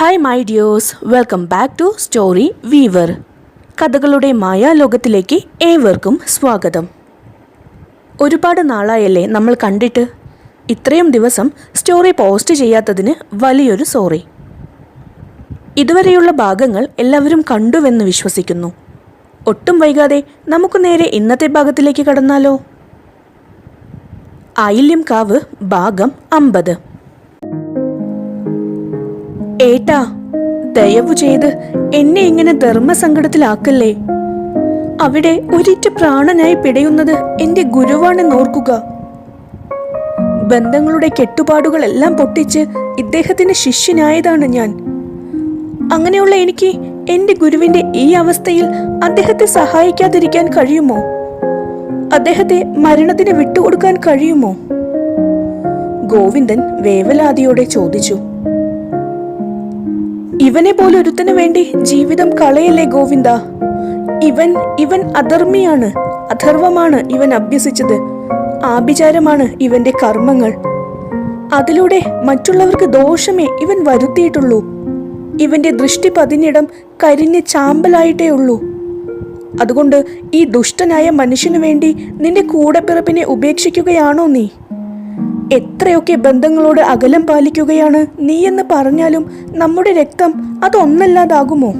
Hi my dears welcome back to story weaver കഥകളുടെ മായാലോകത്തിലേക്ക് ഏവർക്കും സ്വാഗതം. ഒരുപാട് നാളായല്ലേ നമ്മൾ കണ്ടിട്ട്? ഇത്രയും ദിവസം സ്റ്റോറി പോസ്റ്റ് ചെയ്യാത്തതിന് വലിയൊരു സോറി. ഇതുവരെയുള്ള ഭാഗങ്ങൾ എല്ലാവരും കണ്ടുവെന്ന് വിശ്വസിക്കുന്നു. ഒട്ടും വൈകാതെ നമുക്ക് നേരെ ഇന്നത്തെ ഭാഗത്തിലേക്ക് കടന്നാലോ? ആയില്യം കാവ് ഭാഗം അമ്പത്. ഏട്ടാ ദയവു ചെയ്ത് എന്നെ ഇങ്ങനെ ധർമ്മസങ്കടത്തിലാക്കല്ലേ? അവിടെ ഒരിറ്റ പ്രാണനായി പിടയുന്നത് എന്റെ ഗുരുവാണെന്ന് ഓർക്കുക. ബന്ധങ്ങളുടെ കെട്ടുപാടുകളെല്ലാം പൊട്ടിച്ച് ഇദ്ദേഹത്തിന് ശിഷ്യനായതാണ് ഞാൻ. അങ്ങനെയുള്ള എനിക്ക് എന്റെ ഗുരുവിന്റെ ഈ അവസ്ഥയിൽ അദ്ദേഹത്തെ സഹായിക്കാതിരിക്കാൻ കഴിയുമോ? അദ്ദേഹത്തെ മരണത്തിന് വിട്ടുകൊടുക്കാൻ കഴിയുമോ? ഗോവിന്ദൻ വേവലാതിയോടെ ചോദിച്ചു. ഇവനെ പോലെ ഒരുത്തിനു വേണ്ടി ജീവിതം കളയല്ലേ ഗോവിന്ദ? ഇവൻ ഇവൻ അധർമ്മിയാണ്. അധർവമാണ് ഇവൻ അഭ്യസിച്ചത്. ആഭിചാരമാണ് ഇവന്റെ കർമ്മങ്ങൾ. അതിലൂടെ മറ്റുള്ളവർക്ക് ദോഷമേ ഇവൻ വരുത്തിയിട്ടുള്ളൂ. ഇവന്റെ ദൃഷ്ടി പതിഞ്ഞിടം കരിഞ്ഞ ചാമ്പലായിട്ടേ ഉള്ളൂ. അതുകൊണ്ട് ഈ ദുഷ്ടനായ മനുഷ്യനു വേണ്ടി നിന്റെ കൂടെപ്പിറപ്പിനെ ഉപേക്ഷിക്കുകയാണോ നീ? എത്രയൊക്കെ ബന്ധങ്ങളോട് അകലം പാലിക്കുകയാണ് നീ എന്ന് പറഞ്ഞാലും നമ്മുടെ രക്തം അതൊന്നല്ലാതാകുമോ?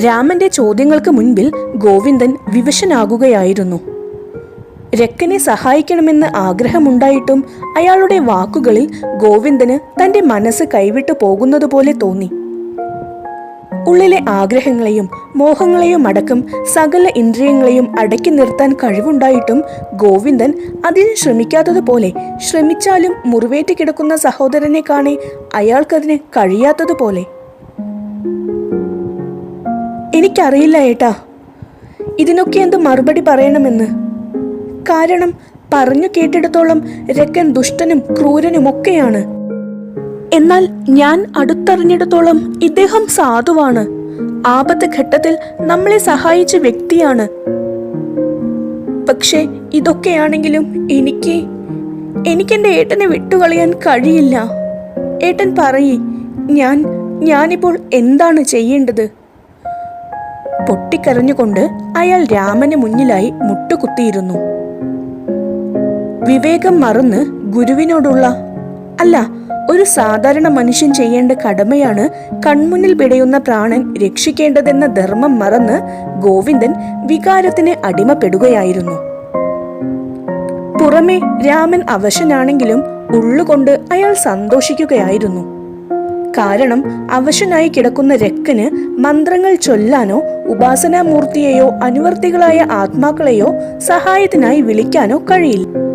രാമന്റെ ചോദ്യങ്ങൾക്ക് മുൻപിൽ ഗോവിന്ദൻ വിവശനാകുകയായിരുന്നു. രക്കനെ സഹായിക്കണമെന്ന് ആഗ്രഹമുണ്ടായിട്ടും അയാളുടെ വാക്കുകളിൽ ഗോവിന്ദന് തന്റെ മനസ്സ് കൈവിട്ടു പോകുന്നതുപോലെ തോന്നി. ഉള്ളിലെ ആഗ്രഹങ്ങളെയും മോഹങ്ങളെയും അടക്കം സകല ഇന്ദ്രിയങ്ങളെയും അടക്കി നിർത്താൻ കഴിവുണ്ടായിട്ടും ഗോവിന്ദൻ അതിന് ശ്രമിക്കാത്തതുപോലെ ശ്രമിച്ചാലും മുറിവേറ്റ് കിടക്കുന്ന സഹോദരനെ കാണെ അയാൾക്കതിന് കഴിയാത്തതുപോലെ. എനിക്കറിയില്ല ഏട്ടാ. ഇതിനൊക്കെ എന്ത് മറുപടി പറയണമെന്ന്? കാരണം പറഞ്ഞു കേട്ടിടത്തോളം രക്കൻ ദുഷ്ടനും ക്രൂരനുമൊക്കെയാണ്. എന്നാൽ ഞാൻ അടുത്തറിഞ്ഞിടത്തോളം ഇദ്ദേഹം സാധുവാണ്. ആപത്ത് ഘട്ടത്തിൽ നമ്മളെ സഹായിച്ച വ്യക്തിയാണ്. പക്ഷേ ഇതൊക്കെയാണെങ്കിലും എനിക്ക് എനിക്കെന്റെ ഏട്ടനെ വിട്ടുകളയാൻ കഴിയില്ല. ഏട്ടൻ പറയി ഞാൻ ഞാനിപ്പോൾ എന്താണ് ചെയ്യേണ്ടത്? പൊട്ടിക്കരഞ്ഞുകൊണ്ട് അയാൾ രാമന് മുന്നിലായി മുട്ടുകുത്തിയിരുന്നു. വിവേകം മറന്ന് ഗുരുവിനോടുള്ള അല്ല ഒരു സാധാരണ മനുഷ്യൻ ചെയ്യേണ്ട കടമയാണ് കൺമുന്നിൽ പിടയുന്ന പ്രാണൻ രക്ഷിക്കേണ്ടതെന്ന ധർമ്മം മറന്ന് ഗോവിന്ദൻ വികാരത്തിന് അടിമപ്പെടുകയായിരുന്നു. പുറമെ രാമൻ അവശനാണെങ്കിലും ഉള്ളുകൊണ്ട് അയാൾ സന്തോഷിക്കുകയായിരുന്നു. കാരണം അവശനായി കിടക്കുന്ന രക്കന് മന്ത്രങ്ങൾ ചൊല്ലാനോ ഉപാസനാമൂർത്തിയെയോ അനുവർത്തികളായ ആത്മാക്കളെയോ സഹായത്തിനായി വിളിക്കാനോ കഴിയില്ല.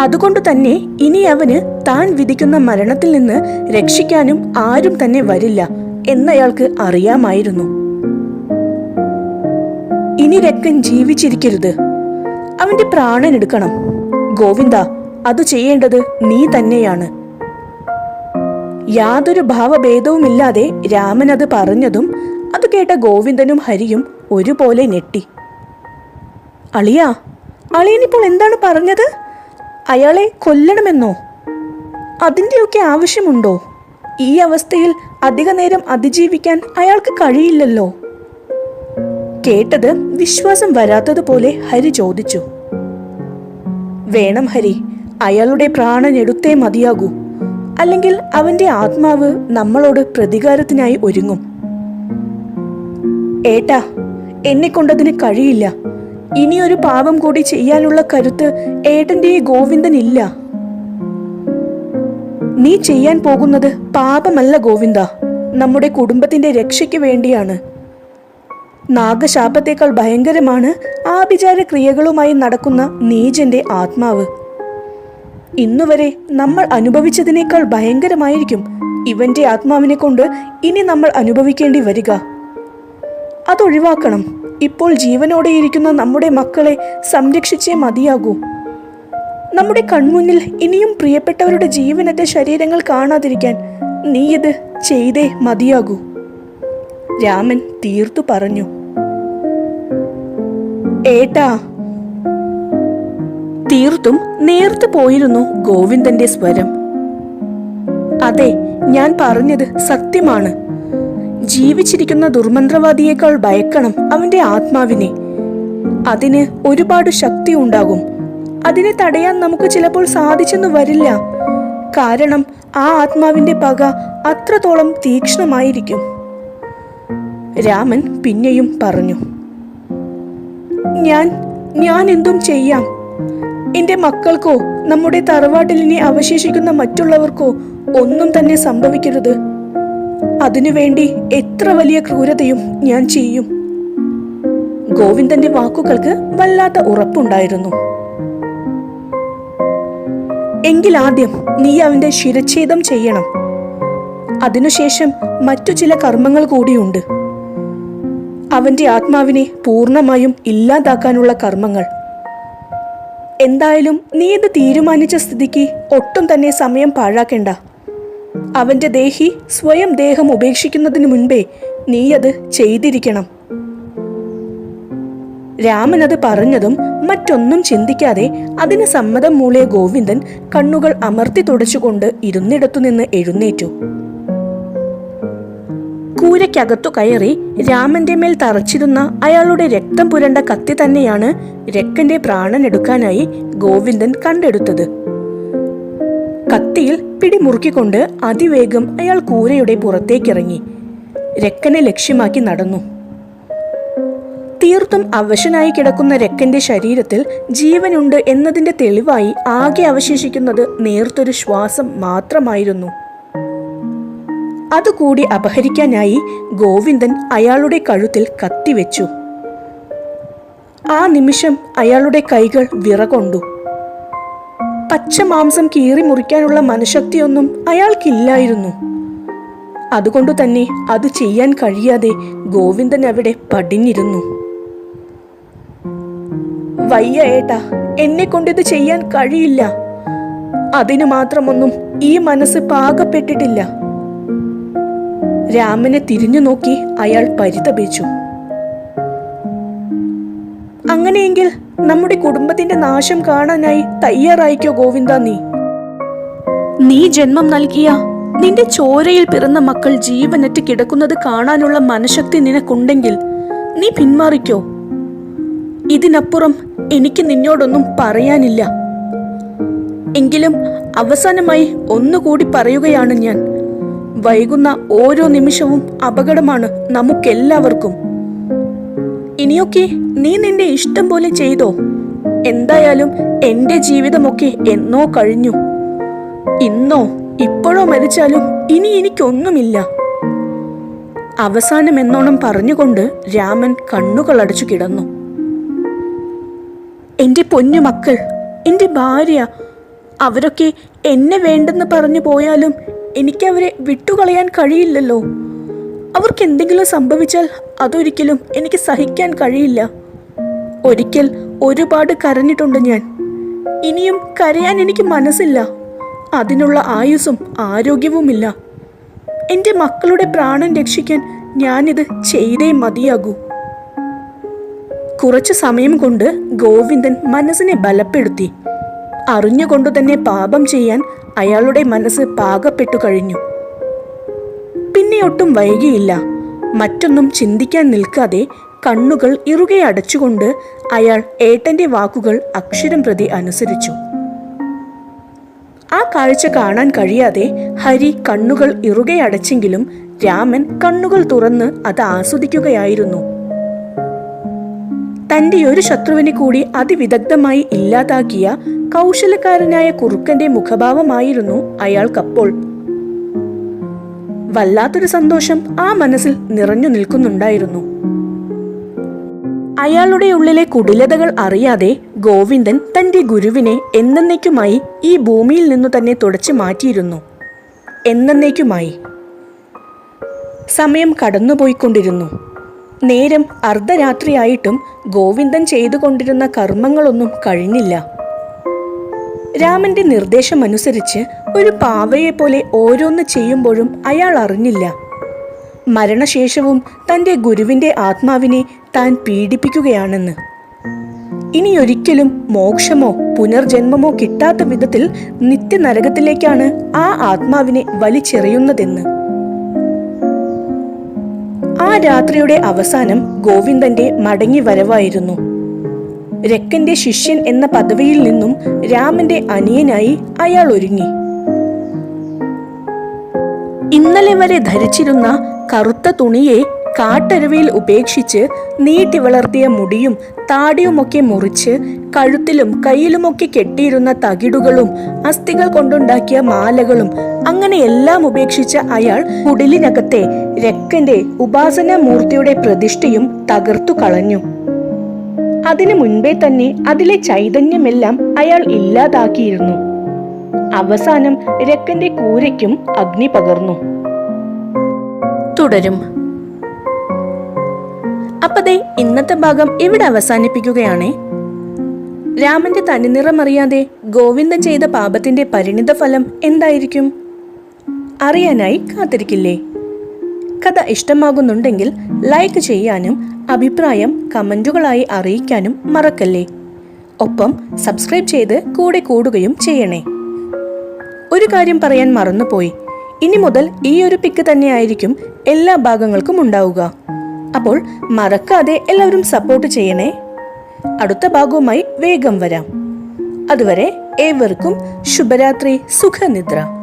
അതുകൊണ്ട് തന്നെ ഇനി അവന് താൻ വിധിക്കുന്ന മരണത്തിൽ നിന്ന് രക്ഷിക്കാനും ആരും തന്നെ വരില്ല എന്നയാൾക്ക് അറിയാമായിരുന്നു. ഇനി രക്കൻ ജീവിച്ചിരിക്കരുത്. അവന്റെ പ്രാണൻ എടുക്കണം. ഗോവിന്ദ അത് ചെയ്യേണ്ടത് നീ തന്നെയാണ്. യാതൊരു ഭാവഭേദവുമില്ലാതെ രാമൻ അത് പറഞ്ഞതും അത് കേട്ട ഗോവിന്ദനും ഹരിയും ഒരുപോലെ ഞെട്ടി. അളിയ അളിയനിപ്പോൾ എന്താണ് പറഞ്ഞത്? അയാളെ കൊല്ലണമെന്നോ? അതിന്റെയൊക്കെ ആവശ്യമുണ്ടോ? ഈ അവസ്ഥയിൽ അധിക നേരം അതിജീവിക്കാൻ അയാൾക്ക് കഴിയില്ലല്ലോ. കേട്ടത് വിശ്വാസം വരാത്തതുപോലെ ഹരി ചോദിച്ചു. വേണം ഹരി അയാളുടെ പ്രാണൻ എടുത്തേ മതിയാകൂ. അല്ലെങ്കിൽ അവന്റെ ആത്മാവ് നമ്മളോട് പ്രതികാരത്തിനായി ഒരുങ്ങും. ഏട്ടാ എന്നെ കൊണ്ടതിന് കഴിയില്ല. ഇനിയൊരു പാപം കൂടി ചെയ്യാനുള്ള കരുത്ത് ഏട്ടന്റെ ഗോവിന്ദനില്ല. നീ ചെയ്യാൻ പോകുന്നത് പാപമല്ല ഗോവിന്ദ. നമ്മുടെ കുടുംബത്തിന്റെ രക്ഷയ്ക്ക് വേണ്ടിയാണ്. നാഗശാപത്തേക്കാൾ ഭയങ്കരമാണ് ആഭിചാര ക്രിയകളുമായി നടക്കുന്ന നീജന്റെ ആത്മാവ്. ഇന്നുവരെ നമ്മൾ അനുഭവിച്ചതിനേക്കാൾ ഭയങ്കരമായിരിക്കും ഇവന്റെ ആത്മാവിനെ കൊണ്ട് ഇനി നമ്മൾ അനുഭവിക്കേണ്ടി വരിക. അതൊഴിവാക്കണം. ഇപ്പോൾ ജീവനോടെയിരിക്കുന്ന നമ്മുടെ മക്കളെ സംരക്ഷിച്ചേ മതിയാകൂ. നമ്മുടെ കൺമുന്നിൽ ഇനിയും പ്രിയപ്പെട്ടവരുടെ ജീവനത്തെ ശരീരങ്ങൾ കാണാതിരിക്കാൻ നീ ഇത് ചെയ്തേ മതിയാകൂ. രാമൻ തീർത്തു പറഞ്ഞു. ഏട്ടാ. തീർത്തും നേർത്തു പോയിരുന്നു ഗോവിന്ദന്റെ സ്വരം. അതെ ഞാൻ പറഞ്ഞത് സത്യമാണ്. ജീവിച്ചിരിക്കുന്ന ദുർമന്ത്രവാദിയേക്കാൾ ഭയക്കണം അവന്റെ ആത്മാവിനെ. അതിന് ഒരുപാട് ശക്തി ഉണ്ടാകും. അതിനെ തടയാൻ നമുക്ക് ചിലപ്പോൾ സാധിച്ചെന്ന് വരില്ല. കാരണം ആ ആത്മാവിന്റെ പക അത്രത്തോളം തീക്ഷ്ണമായിരിക്കും. രാമൻ പിന്നെയും പറഞ്ഞു ഞാൻ ഞാൻ എന്തും ചെയ്യാം. എന്റെ മക്കൾക്കോ നമ്മുടെ തറവാട്ടിലിനെ അവശേഷിക്കുന്ന മറ്റുള്ളവർക്കോ ഒന്നും തന്നെ സംഭവിക്കരുത്. അതിനുവേണ്ടി എത്ര വലിയ ക്രൂരതയും ഞാൻ ചെയ്യും. ഗോവിന്ദന്റെ വാക്കുകൾക്ക് വല്ലാത്ത ഉറപ്പുണ്ടായിരുന്നു. എങ്കിൽ ആദ്യം നീ അവന്റെ ശിരച്ഛേദം ചെയ്യണം. അതിനുശേഷം മറ്റു ചില കർമ്മങ്ങൾ കൂടിയുണ്ട്. അവന്റെ ആത്മാവിനെ പൂർണമായും ഇല്ലാതാക്കാനുള്ള കർമ്മങ്ങൾ. എന്തായാലും നീ ഇത് തീരുമാനിച്ച സ്ഥിതിക്ക് ഒട്ടും തന്നെ സമയം പാഴാക്കേണ്ട. അവന്റെ ദേഹി സ്വയം ദേഹം ഉപേക്ഷിക്കുന്നതിന് മുൻപേ നീ അത് ചെയ്തിരിക്കണം. രാമൻ അത് പറഞ്ഞതും മറ്റൊന്നും ചിന്തിക്കാതെ അതിന് സമ്മതം മൂളിയ ഗോവിന്ദൻ കണ്ണുകൾ അമർത്തി തുടച്ചുകൊണ്ട് ഇരുന്നിടത്തുനിന്ന് എഴുന്നേറ്റു. കൂരയ്ക്കകത്തു കയറി രാമന്റെ മേൽ തറച്ചിരുന്ന അയാളുടെ രക്തം പുരണ്ട കത്തി തന്നെയാണ് രക്കന്റെ പ്രാണൻ എടുക്കാനായി ഗോവിന്ദൻ കണ്ടെടുത്തത്. കത്തിയിൽ പിടിമുറുക്കിക്കൊണ്ട് അതിവേഗം അയാൾ കൂരയുടെ പുറത്തേക്കിറങ്ങി. രക്കനെ ലക്ഷ്യമാക്കി നടന്നു. തീർത്തും അവശനായി കിടക്കുന്ന രക്കന്റെ ശരീരത്തിൽ ജീവനുണ്ട് എന്നതിന്റെ തെളിവായി ആകെ അവശേഷിക്കുന്നത് നേർത്തൊരു ശ്വാസം മാത്രമായിരുന്നു. അതുകൂടി അപഹരിക്കാനായി ഗോവിന്ദൻ അയാളുടെ കഴുത്തിൽ കത്തിവെച്ചു. ആ നിമിഷം അയാളുടെ കൈകൾ വിറകൊണ്ടു. പച്ച മാംസം കീറി മുറിക്കാനുള്ള മനഃശക്തിയൊന്നും അയാൾക്കില്ലായിരുന്നു. അതുകൊണ്ടു തന്നെ അത് ചെയ്യാൻ കഴിയാതെ ഗോവിന്ദൻ അവിടെ പടിഞ്ഞിരുന്നു. വയ്യ ഏട്ടാ എന്നെ കൊണ്ടിത് ചെയ്യാൻ കഴിയില്ല. അതിനു മാത്രമൊന്നും ഈ മനസ്സ് പാകപ്പെട്ടിട്ടില്ല. രാമനെ തിരിഞ്ഞു നോക്കി അയാൾ പരിതപിച്ചു. അങ്ങനെയെങ്കിൽ നമ്മുടെ കുടുംബത്തിന്റെ നാശം കാണാനായി തയ്യാറായിക്കോ ഗോവിന്ദ നീ? നീ ജന്മം നൽകിയ നിന്റെ ചോരയിൽ പിറന്ന മക്കൾ ജീവനറ്റ് കിടക്കുന്നത് കാണാനുള്ള മനഃശക്തി നിനക്കുണ്ടെങ്കിൽ നീ പിന്മാറിക്കോ. ഇതിനപ്പുറം എനിക്ക് നിന്നോടൊന്നും പറയാനില്ല. എങ്കിലും അവസാനമായി ഒന്നുകൂടി പറയുകയാണ് ഞാൻ. വൈകുന്ന ഓരോ നിമിഷവും അപകടമാണ് നമുക്കെല്ലാവർക്കും. ഇനിയൊക്കെ നീ നിന്റെ ഇഷ്ടം പോലെ ചെയ്തോ? എന്തായാലും എന്റെ ജീവിതമൊക്കെ എന്നോ കഴിഞ്ഞു. ഇന്നോ ഇപ്പോഴോ മരിച്ചാലും ഇനി എനിക്കൊന്നുമില്ല. അവസാനം എന്നോണം പറഞ്ഞുകൊണ്ട് രാമൻ കണ്ണുകൾ അടച്ചു കിടന്നു. എന്റെ പൊന്നു മക്കൾ എന്റെ ഭാര്യ അവരൊക്കെ എന്നെ വേണ്ടെന്ന് പറഞ്ഞു പോയാലും എനിക്കവരെ വിട്ടുകളയാൻ കഴിയില്ലല്ലോ. അവർക്ക് എന്തെങ്കിലും സംഭവിച്ചാൽ അതൊരിക്കലും എനിക്ക് സഹിക്കാൻ കഴിയില്ല. ഒരിക്കൽ ഒരുപാട് കരഞ്ഞിട്ടുണ്ട് ഞാൻ. ഇനിയും കരയാൻ എനിക്ക് മനസ്സില്ല. അതിനുള്ള ആയുസ്സും ആരോഗ്യവുമില്ല. എന്റെ മക്കളുടെ പ്രാണൻ രക്ഷിക്കാൻ ഞാനിത് ചെയ്തേ മതിയാകൂ. കുറച്ചു സമയം കൊണ്ട് ഗോവിന്ദൻ മനസ്സിനെ ബലപ്പെടുത്തി. അറിഞ്ഞുകൊണ്ടുതന്നെ പാപം ചെയ്യാൻ അയാളുടെ മനസ്സ് പാകപ്പെട്ടു കഴിഞ്ഞു. പിന്നെ ഒട്ടും വൈകിയില്ല. മറ്റൊന്നും ചിന്തിക്കാൻ നിൽക്കാതെ കണ്ണുകൾ ഇറുകെ അടച്ചുകൊണ്ട് അയാൾ ഏട്ടന്റെ വാക്കുകൾ അക്ഷരം പ്രതി അനുസരിച്ചു. ആ കാഴ്ച കാണാൻ കഴിയാതെ ഹരി കണ്ണുകൾ ഇറുകെ അടച്ചെങ്കിലും രാമൻ കണ്ണുകൾ തുറന്ന് അത് ആസ്വദിക്കുകയായിരുന്നു. തന്റെ ഒരു ശത്രുവിനെ കൂടി അതിവിദഗ്ധമായി ഇല്ലാതാക്കിയ കൗശലക്കാരനായ കുറുക്കന്റെ മുഖഭാവമായിരുന്നു അയാൾക്കപ്പോൾ വല്ലാത്തൊരു സന്തോഷം ആ മനസ്സിൽ നിറഞ്ഞു നിൽക്കുന്നുണ്ടായിരുന്നു. അയാളുടെ ഉള്ളിലെ കുടിലതകൾ അറിയാതെ ഗോവിന്ദൻ തന്റെ ഗുരുവിനെ എന്നേക്കുമായി ഈ ഭൂമിയിൽ നിന്നു തന്നെ തുടച്ചു മാറ്റിയിരുന്നു. എന്നേക്കുമായി. സമയം കടന്നുപോയിക്കൊണ്ടിരുന്നു. നേരം അർദ്ധരാത്രിയായിട്ടും ഗോവിന്ദൻ ചെയ്തുകൊണ്ടിരുന്ന കർമ്മങ്ങളൊന്നും കഴിഞ്ഞില്ല. രാമന്റെ നിർദ്ദേശമനുസരിച്ച് ഒരു പാവയെ പോലെ ഓരോന്ന് ചെയ്യുമ്പോഴും അയാൾ അറിഞ്ഞില്ല. മരണശേഷവും തന്റെ ഗുരുവിന്റെ ആത്മാവിനെ താൻ പീഡിപ്പിക്കുകയാണെന്ന്. ഇനിയൊരിക്കലും മോക്ഷമോ പുനർജന്മമോ കിട്ടാത്ത വിധത്തിൽ നിത്യനരകത്തിലേക്കാണ് ആ ആത്മാവിനെ വലിച്ചെറിയുന്നതെന്ന്. ആ രാത്രിയുടെ അവസാനം ഗോവിന്ദന്റെ മടങ്ങി വരവായിരുന്നു. രക്കന്റെ ശിഷ്യൻ എന്ന പദവിയിൽ നിന്നും രാമന്റെ അനിയനായി അയാൾ ഒരുങ്ങി. ഇന്നലെ വരെ ധരിച്ചിരുന്ന കറുത്ത തുണിയെ കാട്ടരുവിയിൽ ഉപേക്ഷിച്ച് നീട്ടി വളർത്തിയ മുടിയും താടിയുമൊക്കെ മുറിച്ച് കഴുത്തിലും കയ്യിലുമൊക്കെ കെട്ടിയിരുന്ന തകിടുകളും അസ്ഥികൾ കൊണ്ടുണ്ടാക്കിയ മാലകളും അങ്ങനെ എല്ലാം ഉപേക്ഷിച്ച അയാൾ കുടിലിനകത്തെ രക്കന്റെ ഉപാസന മൂർത്തിയുടെ പ്രതിഷ്ഠയും തകർത്തു കളഞ്ഞു. അതിനു മുൻപേ തന്നെ അതിലെ ചൈതന്യമെല്ലാം അയാൾ ഇല്ലാതാക്കിയിരുന്നു. അവസാനം രക്കന്റെ കൂരയ്ക്കും അഗ്നി പകർന്നു. തുടരും. അപ്പതേ ഇന്നത്തെ ഭാഗം ഇവിടെ അവസാനിപ്പിക്കുകയാണ്. രാമന്റെ തനിനിറമറിയാതെ ഗോവിന്ദൻ ചെയ്ത പാപത്തിന്റെ പരിണിത ഫലം എന്തായിരിക്കും? അറിയാനായി കാത്തിരിക്കില്ലേ? കഥ ഇഷ്ടമാകുന്നുണ്ടെങ്കിൽ ലൈക്ക് ചെയ്യാനും അഭിപ്രായം കമന്റുകളായി അറിയിക്കാനും മറക്കല്ലേ? ഒപ്പം സബ്സ്ക്രൈബ് ചെയ്ത് കൂടെ കൂടുകയും ചെയ്യണേ. ഒരു കാര്യം പറയാൻ മറന്നുപോയി. ഇനി മുതൽ ഈ ഒരു പിക്ക് തന്നെയായിരിക്കും എല്ലാ ഭാഗങ്ങൾക്കും ഉണ്ടാവുക. അപ്പോൾ മറക്കാതെ എല്ലാവരും സപ്പോർട്ട് ചെയ്യണേ. അടുത്ത ഭാഗവുമായി വേഗം വരാം. അതുവരെ ഏവർക്കും ശുഭരാത്രി സുഖനിദ്ര.